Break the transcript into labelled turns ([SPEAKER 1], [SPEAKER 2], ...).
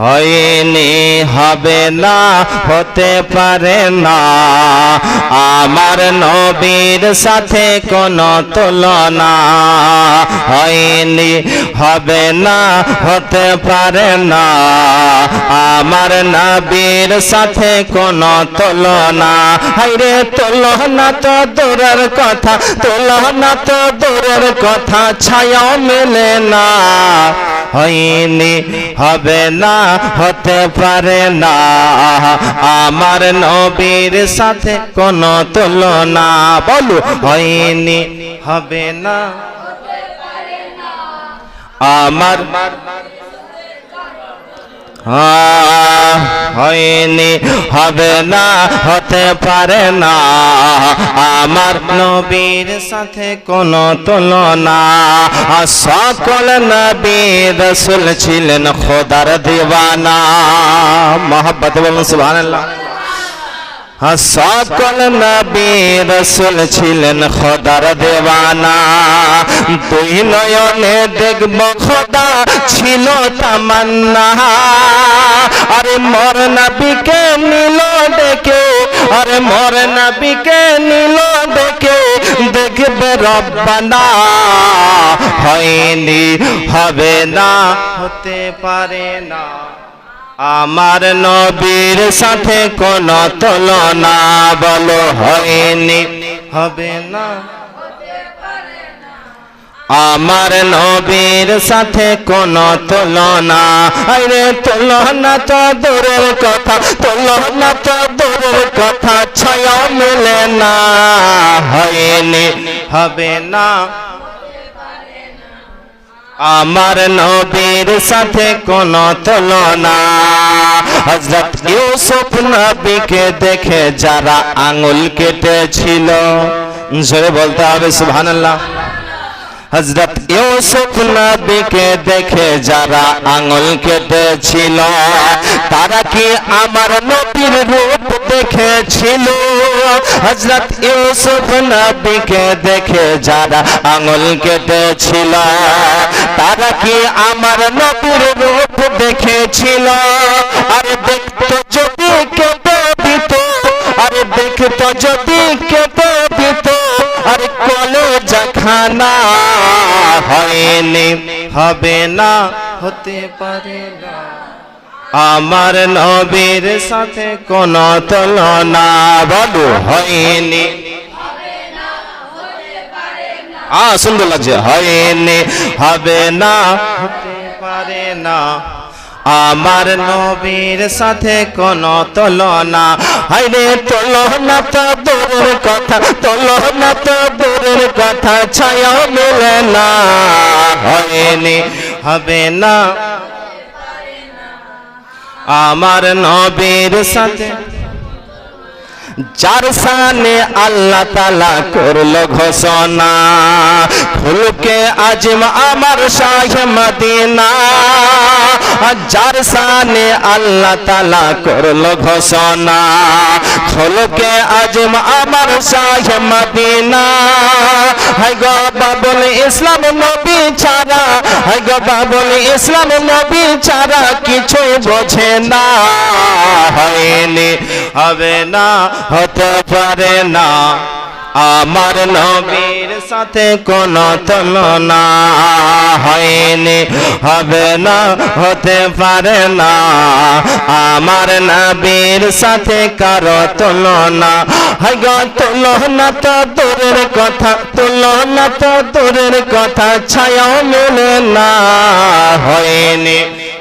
[SPEAKER 1] হয়নি, হবে না, হতে পারে না। আমার নবীর সাথে কোনো তুলনা হয়নি, হবে না, হতে পারে না। আমার নবীর সাথে কোনো তুলনা হাইরে তুলনা তো দূরের কথা, তুলনা তো দূরের কথা ছায়া মেলে না। হয়নি হবে না হতে পারে না। আমার নবীর সাথে কোন তুলনা বলো হয়নি হবে না। আমার হয়নি, হবে না, হতে পারে না। আমার নবীর সাথে কোনো তুলনা। সকল নবী রসুল ছিলেন খোদার দিবানা মহাব্বত বলুন, সুবহানাল্লাহ। সকল নবী রসুল ছিলেন খোদার দেওয়ানা। তুই নয়নে দেখব খোদা ছিল তামান্না। আরে মর নবীকে নিল ডেকে, আরে মর নবীকে নিল ডেকে, দেখবে রব্বানা। হয়নি, হবে না, হতে পারে না। আমার নবীর সাথে কোন তুলনা বলো হয়নি। হবে না। আমার নবীর সাথে কোন তুলনা। আরে তুলনা তো দূরের কথা তুলনা তো দূরের কথা ছয় মেলে না হয়নি। হবে না। আমার নবীর সাথে কোন তুলনা। হজরত ইউসুফ নবীকে দেখে যারা আঙুল কেটেছিল, জোরে বলতে হবে, সুবহানাল্লাহ। হজরত ইউসুফ নবীকে দেখে যারা আঙুল কেটেছিল, তারা কি আমার নবীর রূপ দেখেছিল? হজরত ইউসুফ নবীকে দেখে যারা আঙুল কেটেছিল তারা কি আমার নবীর রূপ দেখেছিল? আরে দেখতো যদি কেটে দিত, আরে দেখতো যদি কেটে দিত, আর কলে খানা হয়নি, হবে না, হতে পারে না। আমার নবীর সাথে কোন তুলনা বলো, হয়নি। আ সুন্দর লাগছে। হয়নি হবে না। পারে না। আমার নবীর সাথে কোন তুলনা। হাইরে তুলনা তো দূরের কথা তুলনা তো দূরের কথা ছায়া মেলে না। হয়নি হবে না। আমার নবীর সাথে যার সানে আল্লাহ তালা করল ঘোষণা খুলকে আজম আমার শাহ মদিনা। যার সানে আল্লাহ তালা করল ঘোষণা। খুলকে আজম আমার শাহ মদিনা। হাই গো বাবুল ইসলাম নবী ছাড়া হাই গো বাবুল ইসলাম নবী ছাড়া কিছু বোঝে না। হয়নি, হবে না, হতে পারে না। আমার নবীর সাথে কোন তুলনা হয়নি, হবে না, হতে পারে না। আমার নবীর সাথে কারও তুলনা হয় গো, তুলনা তো দূরের কথা, তুলনা তো দূরের কথা ছায়া মেলে না, হয়নি।